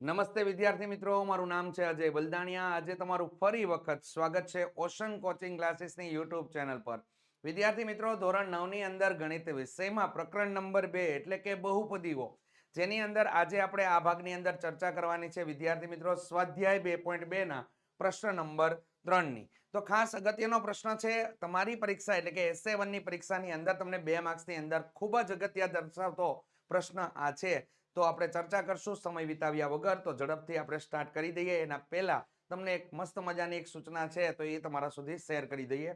નમસ્તે વિદ્યાર્થી મિત્રો, મારું નામ છે અજય બલદાણિયા. આજે તમારું ફરી વખત સ્વાગત છે ઓશન કોચિંગ ક્લાસીસની યુટ્યુબ ચેનલ પર. વિદ્યાર્થી મિત્રો, ધોરણ નવની અંદર ગણિત વિષયમાં પ્રકરણ નંબર બે એટલે કે બહુપદીઓ, જેની અંદર આજે આપણે આ ભાગની અંદર ચર્ચા કરવાની છે. વિદ્યાર્થી મિત્રો, સ્વાધ્યાય બે પોઈન્ટ બે ના પ્રશ્ન નંબર ત્રણની તો ખાસ અગત્યનો પ્રશ્ન છે, તમારી પરીક્ષા એટલે કે એસએ વનની પરીક્ષાની અંદર તમને બે માર્ક્સની અંદર ખૂબ જ અગત્ય દર્શાવતો પ્રશ્ન આ છે. તો આપણે ચર્ચા કરશું. સમય વિતાવ્યા વગર તો ઝડપથી આપણે સ્ટાર્ટ કરી દઈએ. એના પહેલા તમને એક મસ્ત મજાની એક સૂચના છે, તો એ તમારા સુધી શેર કરી દઈએ.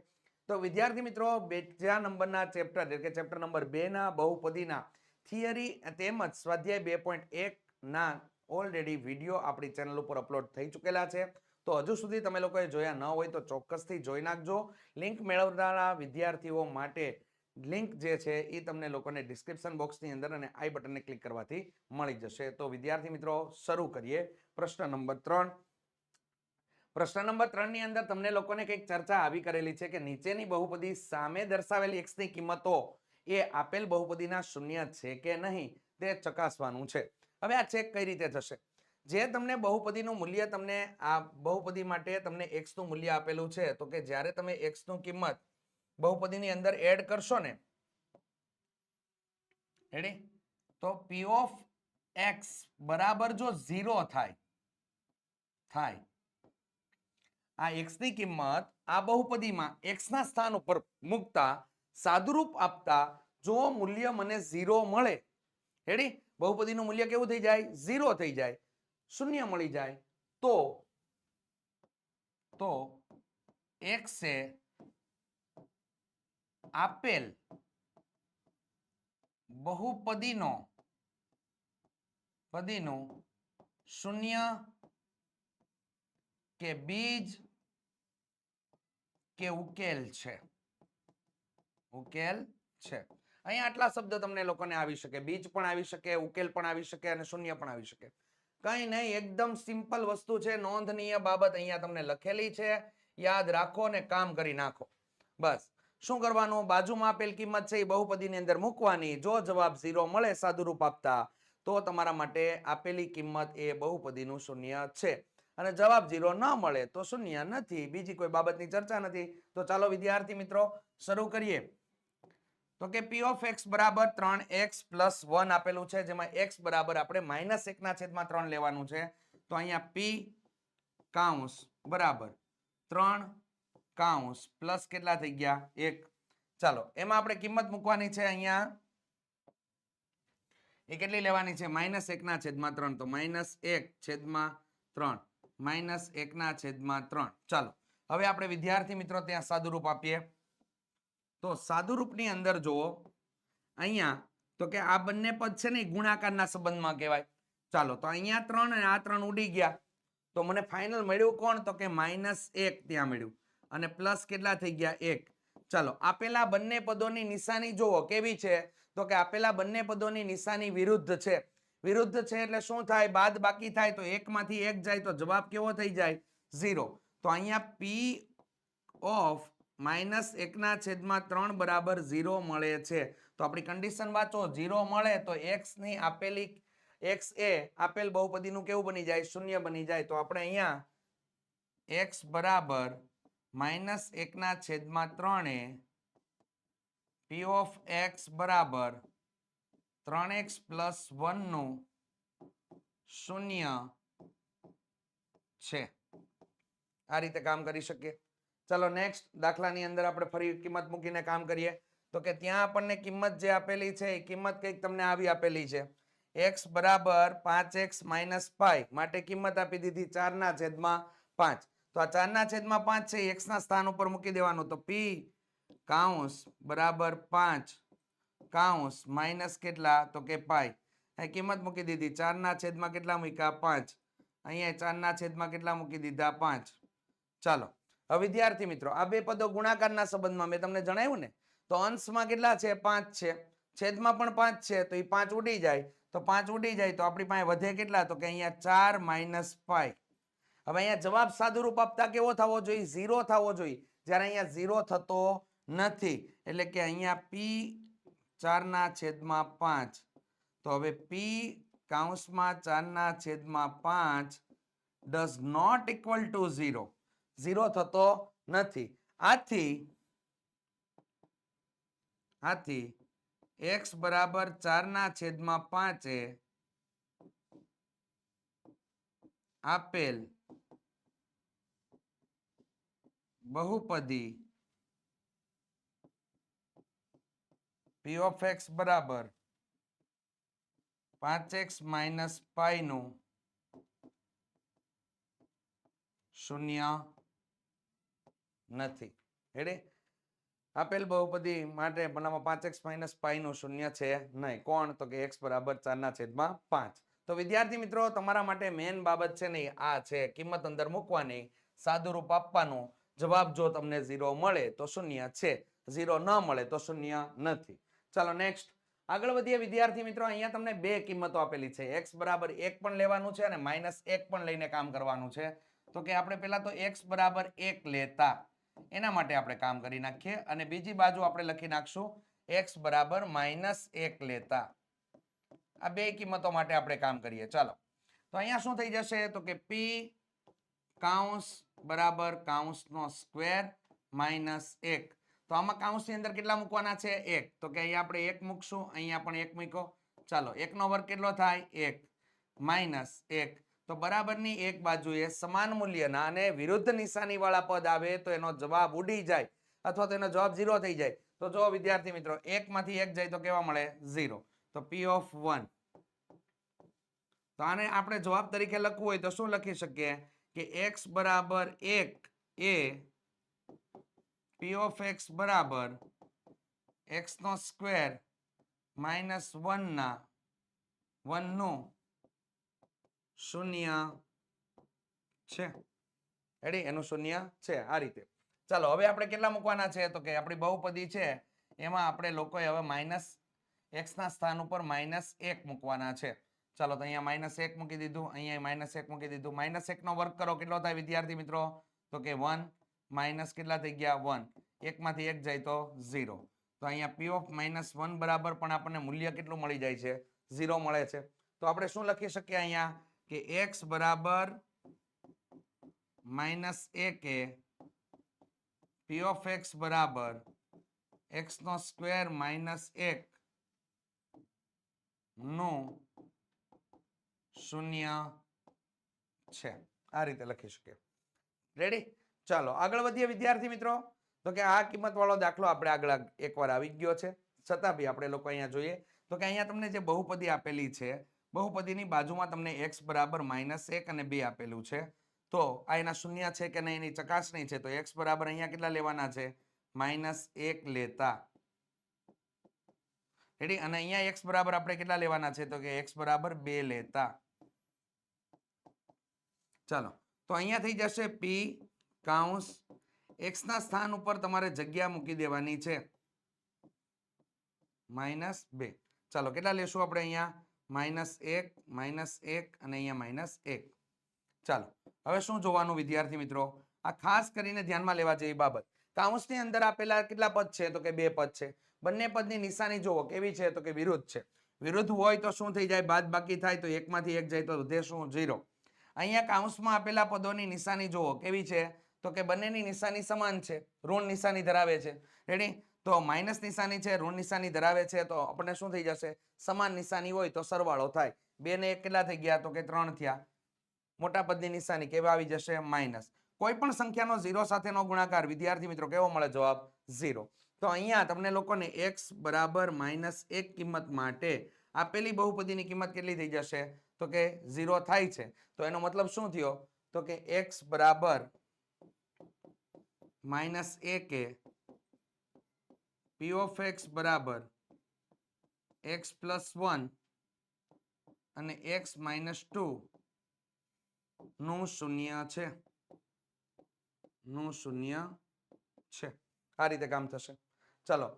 તો વિદ્યાર્થી મિત્રો બીજા નંબરના ચેપ્ટર એટલે કે ચેપ્ટર નંબર બેના બહુપદીના થિયરી તેમજ સ્વાધ્યાય બે પોઈન્ટ એકના ઓલરેડી વીડિયો આપણી ચેનલ ઉપર અપલોડ થઈ ચૂકેલા છે. તો હજુ સુધી તમે લોકોએ જોયા ન હોય તો ચોક્કસથી જોઈ નાખજો. લિંક મેળવનારા વિદ્યાર્થીઓ માટે લિંક જે છે એ તમને લોકોને ડિસ્ક્રિપ્શન બોક્સની અંદર અને આઈ બટનને ક્લિક કરવાથી મળી જશે. તો વિદ્યાર્થી મિત્રો, શરૂ કરીએ. પ્રશ્ન નંબર ત્રણ. પ્રશ્ન નંબર ત્રણની અંદર તમને લોકોને કંઈક ચર્ચા આવી કરેલી છે કે નીચેની બહુપદી સામે દર્શાવેલી એક્સની કિંમતો એ આપેલ બહુપદીના શૂન્ય છે કે નહીં તે ચકાસવાનું છે. હવે આ ચેક કઈ રીતે થશે? જે તમને બહુપદીનું મૂલ્ય તમને આ બહુપદી માટે તમને એક્સનું મૂલ્ય આપેલું છે, તો કે જ્યારે તમે એક્સનું કિંમત બહુપદીની અંદર એડ કરશો ને. રેડી તો પી ઓફ એક્સ બરાબર જો ઝીરો થાય થાય. આ એક્સની કિંમત આ બહુપદીમાં એક્સ ના સ્થાન ઉપર મૂકતા, સાદુરૂપ આપતા જો મૂલ્ય મને ઝીરો મળે. રેડી બહુપદીનું મૂલ્ય કેવું થઈ જાય? ઝીરો થઈ જાય. શૂન્ય મળી જાય. તો તો x એ આપેલ બહુપદીનો, પદીનું શૂન્ય કે બીજ કે ઉકેલ છે. ઉકેલ છે. અહીંયા આટલા શબ્દ તમને લોકોને આવી શકે. બીજ પણ આવી શકે, ઉકેલ પણ આવી શકે અને શૂન્ય પણ આવી શકે. કઈ નહીં, એકદમ સિમ્પલ વસ્તુ છે. નોંધનીય બાબત અહીંયા તમને લખેલી છે. યાદ રાખો ને કામ કરી નાખો. બસ. શું કરવાનું? બાજુમાં આપેલ કિંમત છે એ બહુપદીની અંદર મૂકવાની. જો જવાબ ઝીરો મળે, સાદુરૂપ આપતા, તો તમારા માટે આપેલી કિંમત એ બહુપદીનું શૂન્ય છે. અને જવાબ ઝીરો ન મળે, તો શૂન્ય નથી. બીજી કોઈ બાબતની ચર્ચા નથી. તો ચાલો, વિદ્યાર્થી મિત્રો, શરૂ કરીએ. તો કે પી ઓફ એક્સ બરાબર ત્રણ એક્સ પ્લસ વન આપેલું છે, જેમાં એક્સ બરાબર આપણે માઇનસ એકના છેદમાં ત્રણ લેવાનું છે. તો અહીંયા પી કાઉન્સ બરાબર ત્રણ કાઉન્સ પ્લસ કેટલા થઈ ગયા? એક. ચાલો, એમાં આપણે કિંમત મૂકવાની છે અહીંયા. એ કેટલી લેવાની છે? માઇનસ એકના છેદમાં ત્રણ. તો માઇનસ એક છેદમાં ત્રણ. માઇનસ એકના છેદમાં ત્રણ. ચાલો, હવે આપણે વિદ્યાર્થી મિત્રો ત્યાં સાદુરૂપ આપીએ. તો સાદુરૂપની અંદર જુઓ. અહીંયા, તો કે આ બંને પદ છે ને ગુણાકારના સંબંધમાં કહેવાય. ચાલો, તો અહીંયા ત્રણ અને આ ત્રણ ઉડી ગયા. તો મને ફાઇનલ મળ્યું કોણ? તો કે માઇનસ એક ત્યાં મળ્યું. અને પ્લસ કેટલા થઈ ગયા? એક. ચાલો, આપેલા બંને પદોની નિશાની જુઓ, કેવી છે? તો કે આપેલા બંને પદોની નિશાની વિરુદ્ધ છે. વિરુદ્ધ છે એટલે શું થાય? બાદ બાકી થાય તો એકમાંથી એક જાય તો જવાબ કેવો થઈ જાય? ઝીરો. તો અહીંયા પી ઓફ માઇનસ એકના છેદમાં ત્રણ બરાબર ઝીરો મળે છે. તો આપણી કન્ડિશન વાંચો. ઝીરો મળે તો એક્સની આપેલી, એક્સ એ આપેલ બહુપદીનું કેવું બની જાય? શૂન્ય બની જાય. તો આપણે અહીંયા એક્સ બરાબર માઇનસ એકના છેદમાં ત્રણે પી ઓફ એક્સ બરાબર ત્રણ એક્સ પ્લસ વનનું શૂન્ય છે. આ રીતે કામ કરી શકીએ. ચલો નેક્સ્ટ દાખલાની અંદર આપણે ફરી કિંમત મૂકીને કામ કરીએ. તો કે ત્યાં આપણને કિંમત જે આપેલી છે, એ કિંમત કંઈક તમને આવી આપેલી છે. એક્સ બરાબર પાંચ એક્સ માઇનસ ફાઈવ માટે કિંમત આપી દીધી ચારના છેદમાં પાંચ. તો આ ચારના છેદમાં પાંચ છે એક્સ ના સ્થાન ઉપર મૂકી દેવાનું. તો પી કાઉન્સ બરાબર પાંચ કાઉન્સ માઇનસ કેટલા? તો કે પાઈ અહીં કિંમત મૂકી દીધી. ચારના છેદમાં કેટલા મૂક્યા? પાંચ. અહીંયા ચારના છેદમાં કેટલા મૂકી દીધા? પાંચ. ચાલો. હવે વિદ્યાર્થી મિત્રો, આ બે પદો ગુણાકારના સંબંધમાં મેં તમને જણાવ્યું ને, તો અંશમાં કેટલા છે? પાંચ છે. છેદમાં પણ પાંચ છે, તો એ પાંચ ઉડી જાય. તો પાંચ ઉડી જાય તો આપણી પાસે વધે કેટલા? તો કે અહીંયા ચાર માઇનસ ફાઈવ હવે અહીંયા જવાબ સાદુરૂપ આપતા કેવો થવો જોઈએ? ઝીરો થવો જોઈએ. જ્યારે અહીંયા ઝીરો થતો નથી. એટલે કે અહીંયા પી ચારના છેદમાં પાંચ. તો હવે પી કાઉન્સમાં ચારના છેદમાં પાંચ does not equal to zero zero થતો નથી. આથી આથી એક્સ બરાબર ચારના છેદમાં પાંચે આપેલ બહુપદી. પી ઓફ એક્સ બરાબર. પાંચ એક્સ માઇનસ પાઈનું શૂન્ય નથી. હેડે આપેલ બહુપદી માટે બનાવવા પાંચ એક્સ માઇનસ પાઈનું શૂન્ય છે નહીં. કોણ? તો કે એક્સ બરાબર ચારના છેદમાં પાંચ. તો વિદ્યાર્થી મિત્રો, તમારા માટે મેન બાબત છે નહીં આ છે. કિંમત અંદર મૂકવાની, સાદુરૂપ આપવાનું જવાબ જો તમને ઝીરો મળે તો શૂન્ય છે. ઝીરો ન મળે તો શૂન્ય નથી. ચાલો નેક્સ્ટ આગળ વધીએ. વિદ્યાર્થી મિત્રો, અહીંયા તમને બે કિંમતો આપેલી છે. એક્સ બરાબર એક પણ લેવાનું છે અને માઇનસ એક પણ લઈને કામ કરવાનું છે. તો કે આપણે પહેલાં તો એક્સ બરાબર એક લેતા. એના માટે આપણે કામ કરી નાખીએ. અને બીજી બાજુ આપણે લખી નાખશું એક્સ બરાબર માઇનસ એક લેતા. આ બે કિંમતો માટે આપણે કામ કરીએ. ચાલો. તો અહીંયા શું થઈ જશે? તો કે પી કાઉન્સ બરાબર કાઉન્સનો સ્ક્વેર માઇનસ એક. તો આમાં કાઉન્સની અંદર કેટલા મૂકવાના છે? એક. તો કે અહીંયા આપણે એક મૂકશું, અહીંયા પણ એક મૂકો ચાલો, એકનો વર્ગ કેટલો થાય? એક. માઇનસ એક. તો બરાબરની એક બાજુએ સમાન મૂલ્યના અને વિરુદ્ધ નિશાનીવાળા પદ આવે તો એનો જવાબ ઉડી જાય અથવા તો એનો જવાબ ઝીરો થઈ જાય. તો જો વિદ્યાર્થી મિત્રો, એકમાંથી એક જાય તો કેવા મળે? ઝીરો. તો પી ઓફ વન તો આને આપણે જવાબ તરીકે લખવું હોય તો શું લખી શકીએ? કે એક્સ બરાબર એક એ પી ઓફ એક્સ બરાબર એક્સ નો સ્ક્વેર માઇનસ વનના વનનું શૂન્ય છે. રેડી એનું શૂન્ય છે, આ રીતે. ચાલો, હવે આપણે કેટલા મૂકવાના છે? તો કે આપણી બહુપદી છે, એમાં આપણે લોકોએ હવે માઇનસ એક્સના સ્થાન ઉપર માઇનસ એક મૂકવાના છે. ચાલો તો અહીંયા માઇનસ એક મૂકી દીધું, અહીંયા માઇનસ એક મૂકી દીધું. માઇનસ એકનો વર્ક કરો, કેટલો થાય વિદ્યાર્થી મિત્રો? તો કે વન માઇનસ કેટલા થઈ ગયા? વન એકમાંથી એક જાય તો ઝીરો તો અહીંયા પી ઓફ માઇનસ વન બરાબર પણ આપણને મૂલ્ય કેટલું મળી જાય છે? ઝીરો મળે છે. તો આપણે શું લખી શકીએ અહીંયા? કે એક્સ બરાબર માઇનસ એક એ પી ઓફ એક્સ બરાબર એક્સ નો સ્ક્વેર માઇનસ એક નું શૂન્ય છે. આ રીતે લખી શકીએ. રેડી ચાલો, આગળ વધીએ વિદ્યાર્થી મિત્રો. તો કે આ કિંમતવાળો દાખલો આપણે આગળ એકવાર આવી ગયો છે. છતાં બી આપણે લોકો અહીંયા જોઈએ. તો કે અહીંયા તમને જે બહુપદી આપેલી છે, બહુપદીની બાજુમાં તમને એક્સ બરાબર માઇનસ એક અને બે આપેલું છે. તો આ એના શૂન્ય છે કે નહીં, એની ચકાસણી છે. તો એક્સ બરાબર અહીંયા કેટલા લેવાના છે? માઇનસ એક લેતા. રેડી અને અહીંયા એક્સ બરાબર આપણે કેટલા લેવાના છે? તો કે એક્સ બરાબર બે લેતા. ચાલો, તો અહીંયા થઈ જશે પી કાઉન્સ એક્સના સ્થાન ઉપર તમારે જગ્યા મૂકી દેવાની છે. માઇનસ બે. ચાલો, કેટલા લેશું આપણે અહીંયા? માઇનસ એક માઇનસ એક અને અહીંયા માઇનસ એક. ચાલો, હવે શું જોવાનું વિદ્યાર્થી મિત્રો? આ ખાસ કરીને ધ્યાનમાં લેવા જેવી બાબત. કાઉન્સની અંદર આપેલા કેટલા પદ છે? તો કે બે પદ છે. બંને પદની નિશાની જુઓ કેવી છે? તો કે વિરુદ્ધ છે. વિરુદ્ધ હોય તો શું થઈ જાય? બાદ બાકી થાય તો એકમાંથી એક જાય તો વધે શું? ઝીરો. અહીંયા કાઉન્સમાં આપેલા પદોની નિશાની જુઓ, કેવી છે? તો કે બંનેની નિશાની સમાન છે, ઋણ નિશાની ધરાવે છે. રેડી તો માઇનસ નિશાની છે, ઋણ નિશાની ધરાવે છે, તો આપણને શું થઈ જશે? સમાન નિશાની હોય તો સરવાળો થાય. બે ને એક કેટલા થઈ ગયા? તો કે ત્રણ થયા. મોટા પદની નિશાની કેવા આવી જશે? માઇનસ કોઈ પણ સંખ્યાનો ઝીરો સાથેનો ગુણાકાર, વિદ્યાર્થી મિત્રો, કેવો મળે? જવાબ ઝીરો તો અહીંયા તમને લોકોને એક્સ બરાબર માઇનસ એક કિંમત માટે આપેલી બહુપદીની કિંમત કેટલી થઈ જશે? તો કે ઝીરો થાય છે. તો એનો મતલબ શું થયો? તો કે એક્સ બરાબર માઇનસ એ કે પી ઓફ એક્સ બરાબર એક્સ પ્લસ વન અને એક્સ માઇનસ ટુ નું શૂન્ય છે. નું શૂન્ય છે. આ રીતે કામ થશે. ચલો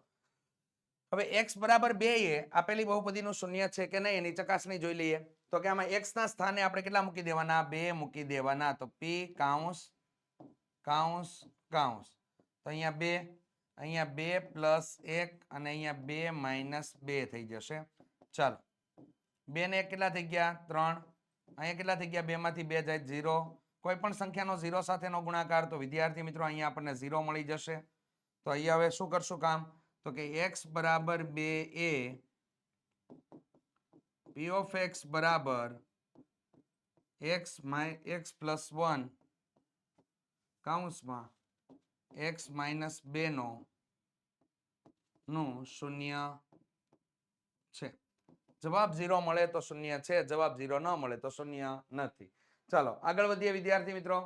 હવે x બરાબર બે એ આપેલી બહુપદીનું શૂન્ય છે કે નહીં એની ચકાસણી જોઈ લઈએ. તો કે આમાં x ના સ્થાને આપણે કેટલા મૂકી દેવાના? બે મૂકી દેવાના. તો p કાઉન્સ કાઉન્સ કાઉન્સ. તો અહીંયા બે અહીંયા બે પ્લસ એક અને અહીંયા બે માઇનસ બે થઈ જશે. ચાલો. બે ને એક કેટલા થઈ ગયા? ત્રણ. અહીંયા કેટલા થઈ ગયા? બેમાંથી બે જાય ઝીરો. કોઈ પણ સંખ્યાનો ઝીરો સાથેનો ગુણાકાર, તો વિદ્યાર્થી મિત્રો અહીંયા આપણને ઝીરો મળી જશે. તો અહીંયા હવે શું કરશું કામ? તો કે એક્સ બરાબર બે એ પી ઓફ એક્સ બરાબર એક્સ માઈ એક્સ પ્લસ વન કાઉન્સમાં એક્સ માઇનસ બેનો નું શૂન્ય છે. જવાબ ઝીરો મળે તો શૂન્ય છે, જવાબ ઝીરો ન મળે તો શૂન્ય નથી. ચાલો, આગળ વધીએ વિદ્યાર્થી મિત્રો.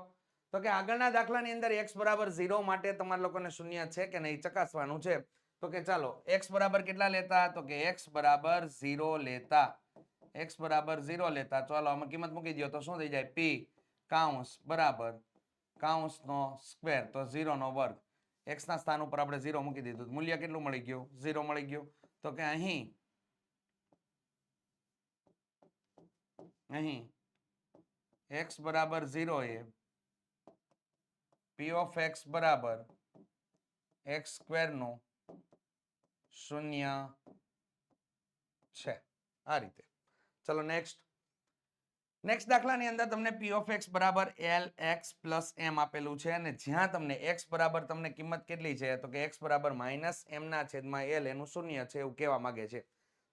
તો કે આગળના દાખલાની અંદર x બરાબર ઝીરો માટે તમારા લોકોને શૂન્ય છે કે નહીં ચકાસવાનું છે. તો કે ચાલો, x બરાબર કેટલા લેતા? તો કે x બરાબર ઝીરો લેતા. x બરાબર ઝીરો લેતા. ચાલો, આમાં કિંમત મૂકી દો તો શું થઈ જાય? p કાઉન્સ બરાબર કાઉન્સનો સ્ક્વેર. તો ઝીરો નો વર્ગ. x ના સ્થાન ઉપર આપણે ઝીરો મૂકી દીધું. મૂલ્ય કેટલું મળી ગયું? ઝીરો મળી ગયું. તો કે અહીં અહીં, x બરાબર ઝીરો એ p ઓફ x બરાબર x સ્ક્વેરનું શૂન્ય છે. આ રીતે. ચલો નેક્સ્ટ નેક્સ્ટ દાખલાની અંદર તમને પી ઓફ એક્સ બરાબર એલ એક્સ પ્લસ એમ આપેલું છે અને જ્યાં તમને એક્સ બરાબર તમને કિંમત કેટલી છે તો કે એક્સ બરાબર માઇનસ એમના છેદમાં એલ એનું શૂન્ય છે એવું કહેવા માંગે છે.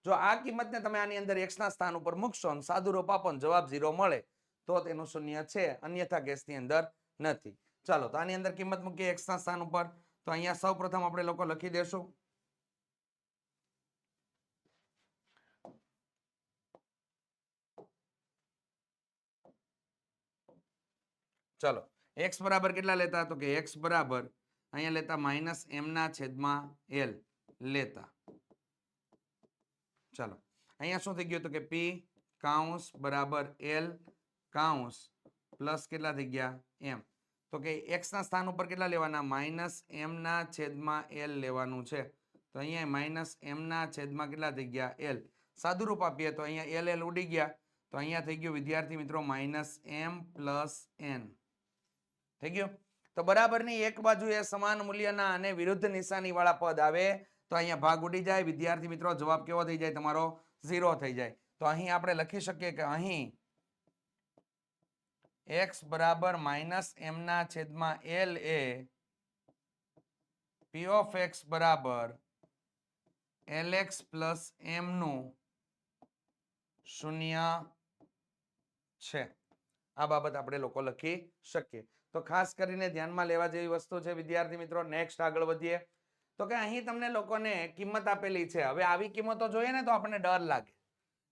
જો આ કિંમતને તમે આની અંદર એક્સના સ્થાન ઉપર મૂકશો અને સાદુરૂપ આપો જવાબ ઝીરો મળે તો તેનું શૂન્ય છે, અન્યથા કેસની અંદર નથી. ચાલો તો આની અંદર કિંમત મૂકીએ એક્સના સ્થાન ઉપર. તો અહીંયા સૌ આપણે લોકો લખી દેશું. ચલો x બરાબર કેટલા લેતા? તો કે x બરાબર અહીંયા લેતા માઇનસ એમના છેદમાં એલ લેતા. ચાલો, અહીંયા શું થઈ ગયું? તો કે p કાઉન્સ બરાબર એલ કાઉન્સ પ્લસ કેટલા થઈ ગયા? એમ. તો કે x ના સ્થાન ઉપર કેટલા લેવાના? માઇનસ એમના છેદમાં એલ લેવાનું છે. તો અહીંયા માઇનસ એમના છેદમાં કેટલા થઈ ગયા? એલ. સાદુરૂપ આપીએ તો અહીંયા એલ એલ ઉડી ગયા. તો અહીંયા થઈ ગયું વિદ્યાર્થી મિત્રો માઇનસ એમ પ્લસ એન. થઈ ગયું? તો બરાબરની એક બાજુ એ સમાન મૂલ્યના અને વિરુદ્ધ નિશાની વાળા પદ આવે, તો અહીંયા ભાગ ઉડી જાય. વિદ્યાર્થી મિત્રો, જવાબ કેવો થઈ જાય? તમારો ઝીરો થઈ જાય. તો અહીં આપણે લખી શકીએ કે અહીં એક્સ બરાબર માઇનસ એમના છેદમાં એલ એ પી ઓફ એક્સ બરાબર એલ એક્સ પ્લસ એમનું શૂન્ય છે. આ બાબત આપણે લોકો લખી શકીએ. તો ખાસ કરીને ધ્યાનમાં લેવા જેવી વસ્તુ છે, વિદ્યાર્થી મિત્રો નેક્સ્ટ આગળ વધીએ. તો કે અહીં તમને લોકોને કિંમત આપેલી છે. હવે આવી કિંમતો જોઈએ ને તો આપણને ડર લાગે.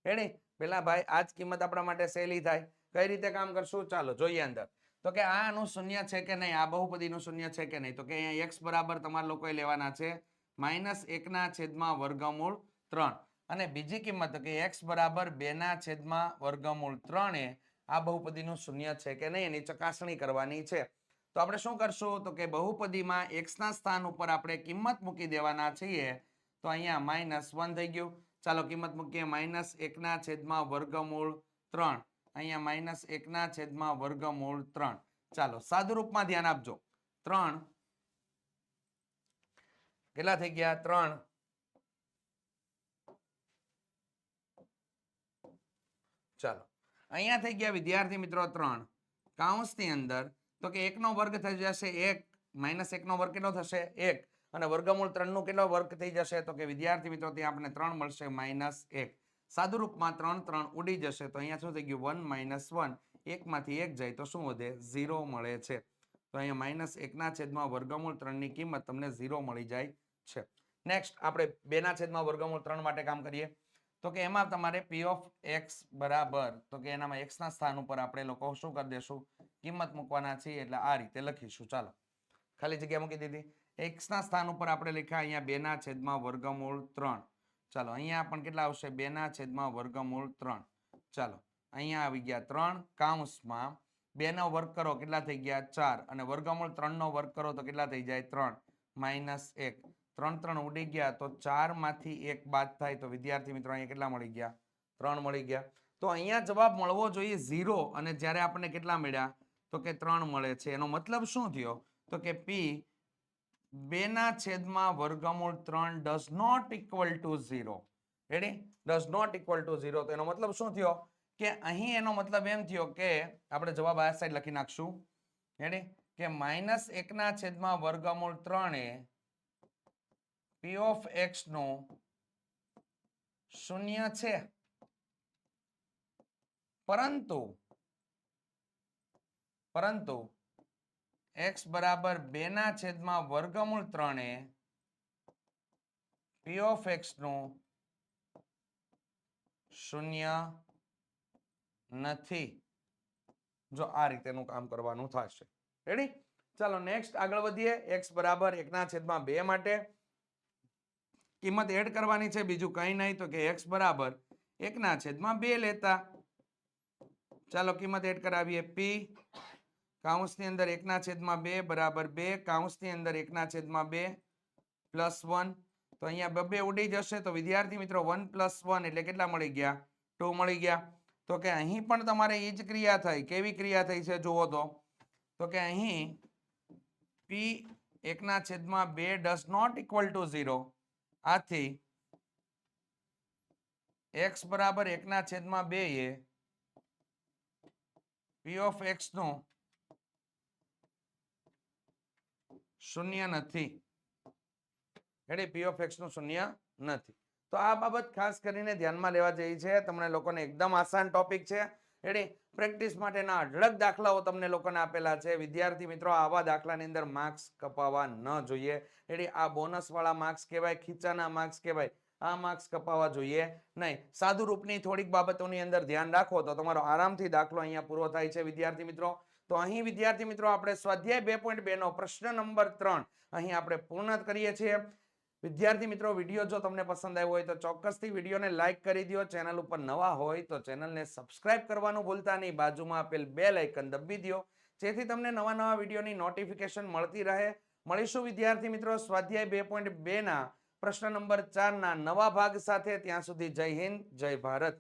એને પેલા ભાઈ, આ જ કિંમત આપણા માટે સહેલી થાય. કઈ રીતે કામ કરશું? ચાલો, જોઈએ અંદર. તો કે આ આનું શૂન્ય છે કે નહીં? આ બહુપદીનું શૂન્ય છે કે નહીં? તો કે અહીંયા એક્સ બરાબર તમારા લોકોએ લેવાના છે. માઇનસ એકના છેદમાં વર્ગમૂળ ત્રણ. અને બીજી કિંમત કે એક્સ બરાબર બેના છેદમાં વર્ગમૂળ ત્રણ આ બહુપદીનું શૂન્ય છે કે નહીં એની ચકાસણી કરવાની છે. તો આપણે શું કરશું? તો કે બહુપદીમાં એક્સના સ્થાન ઉપર આપણે કિંમત મૂકી દેવાના છીએ. તો અહીંયા માઇનસ વન થઈ ગયું. ચાલો કિંમત મૂકીએ. માઇનસ એકના છેદમાં વર્ગમૂળ ત્રણ. અહીંયા માઇનસ એકના છેદમાં વર્ગમૂળ ત્રણ. ચાલો, સાદુરૂપમાં ધ્યાન આપજો. ત્રણ. કેટલા થઈ ગયા? ત્રણ. ચાલો. અહીંયા થઈ ગયા વિદ્યાર્થી મિત્રો ત્રણ. કાઉન્સની અંદર તો કે એકનો વર્ગ થઈ જશે એક, માઇનસ એકનો વર્ગ કેટલો થશે? એક. અને વર્ગમૂળ ત્રણનું કેટલો વર્ગ થઈ જશે? તો કે વિદ્યાર્થી મિત્રો ત્યાં આપણે ત્રણ મળશે, માઇનસ એક. સાદુરૂપમાં ત્રણ ત્રણ ઉડી જશે, તો અહીંયા શું થઈ ગયું? One minus one. એકમાંથી એક જાય તો શું વધે? ઝીરો મળે છે. તો અહીંયા માઇનસ એકના છેદમાં વર્ગમૂળ ત્રણની કિંમત તમને ઝીરો મળી જાય છે. નેક્સ્ટ, આપણે બેના છેદમાં વર્ગમૂળ ત્રણ માટે કામ કરીએ. તો કે એમાં તમારે પી ઓફ એક્સ બરાબર, તો કે એનામાં એક્સના સ્થાન ઉપર આપણે લોકો શું કરી દેશું? કિંમત મૂકવાના છીએ એટલે આ રીતે લખીશું. ચાલો. ખાલી જગ્યા મૂકી દીધી. એક્સના સ્થાન ઉપર આપણે લખ્યા અહીંયા બેના છેદમાં વર્ગમૂળ ત્રણ. ચાલો, અહીંયા પણ કેટલા આવશે? બેના છેદમાં વર્ગમૂળ ત્રણ. ચાલો, અહીંયા આવી ગયા ત્રણ કાઉન્સમાં બેનો વર્ગ કરો, કેટલા થઈ ગયા? ચાર. અને વર્ગમૂળ ત્રણનો વર્ગ કરો તો કેટલા થઈ જાય? ત્રણ. માઇનસ એક. ત્રણ ત્રણ ઉડી ગયા તો ચારમાંથી એક બાદ થાય તો વિદ્યાર્થી મિત્રો અહીંયા કેટલા મળી ગયા? ત્રણ મળી ગયા. તો અહીંયા જવાબ મળવો જોઈએ ઝીરો અને જ્યારે આપણને કેટલા મળ્યા? તો કે ત્રણ મળે છે. એનો મતલબ શું થયો? તો કે પી બેના છેદમાં વર્ગમૂળ ત્રણ does not equal to zero ready does not equal to zero તો એનો મતલબ શું થયો? કે અહીં એનો મતલબ એમ થયો કે આપણે જવાબ આ સાઈડ લખી નાખશું. રેડી કે માઇનસ એકના છેદમાં વર્ગમૂળ ત્રણ એ પી ઓફ એક્સનું શૂન્ય છે. પરંતુ પરંતુ એક્સ બરાબર બે ના છેદમાં વર્ગમૂળ ત્રણે પી ઓફ એક્સનું શૂન્ય નથી. જો આ રીતેનું કામ કરવાનું થશે. રેડી ચાલો નેક્સ્ટ આગળ વધીએ. એક્સ બરાબર એકના છેદમાં બે માટે. કિંમત એડ કરવાની છે, બીજું કંઈ નહીં, તો કે એક્સ બરાબર એકના છેદમાં બે લેતા. ચાલો કિંમત એડ કરાવીએ પી કાઉન્સની અંદર એકના છેદમાં બે બરાબર બે કાઉન્સની અંદર એકના છેદમાં બે પ્લસ વન. તો અહીંયા બબે ઉડી જશે, તો વિદ્યાર્થી મિત્રો વન પ્લસ વન એટલે કેટલા મળી ગયા? ટુ મળી ગયા. તો કે અહીં પણ તમારે એ જ ક્રિયા થઈ. કેવી ક્રિયા થઈ છે, જુઓ તો. તો કે અહીં પી એકના છેદમાં બે does not equal to zero આથી એક્સ બરાબર એકના છેદમાં બે એ પી ઓફ એક્સનું શૂન્ય નથી. એટલે પી ઓફ એક્સનું શૂન્ય નથી. તો આ બાબત ખાસ કરીને ધ્યાનમાં લેવા જેવી છે. તમને લોકોને એકદમ આસાન ટોપિક છે. રેડી પ્રેક્ટિસ માટેના અઢળક દાખલાઓ તમને લોકોને આપેલા છે. વિદ્યાર્થી મિત્રો, આવા દાખલાની અંદર માર્ક્સ કપાવા ન જોઈએ. રેડી આ બોનસવાળા માર્ક્સ કહેવાય, ખીચાના માર્ક્સ કહેવાય. આ માર્ક્સ કપાવા જોઈએ નહીં. સાદુ રૂપની થોડીક બાબતોની અંદર ધ્યાન રાખો તો તમારો આરામથી દાખલો અહીંયા પૂરો થાય છે, વિદ્યાર્થી મિત્રો. તો અહીં, વિદ્યાર્થી મિત્રો, આપણે સ્વાધ્યાય બે પોઈન્ટ બે નો પ્રશ્ન નંબર ત્રણ અહીં આપણે પૂર્ણ કરીએ છીએ. વિદ્યાર્થી મિત્રો, વીડિયો જો તમને પસંદ આવ્યો હોય તો ચોક્કસથી વિડીયોને લાઇક કરી દો ચેનલ ઉપર નવા હોય તો ચેનલને સબસ્ક્રાઇબ કરવાનું ભૂલતા નહીં. બાજુમાં આપેલ બે લાઇકન દબી દો જેથી તમને નવા નવા વિડીયોની નોટિફિકેશન મળતી રહે. મળીશું વિદ્યાર્થી મિત્રો, સ્વાધ્યાય બે પોઈન્ટ બેના પ્રશ્ન નંબર ચારના નવા ભાગ સાથે. ત્યાં સુધી જય હિન્દ, જય ભારત.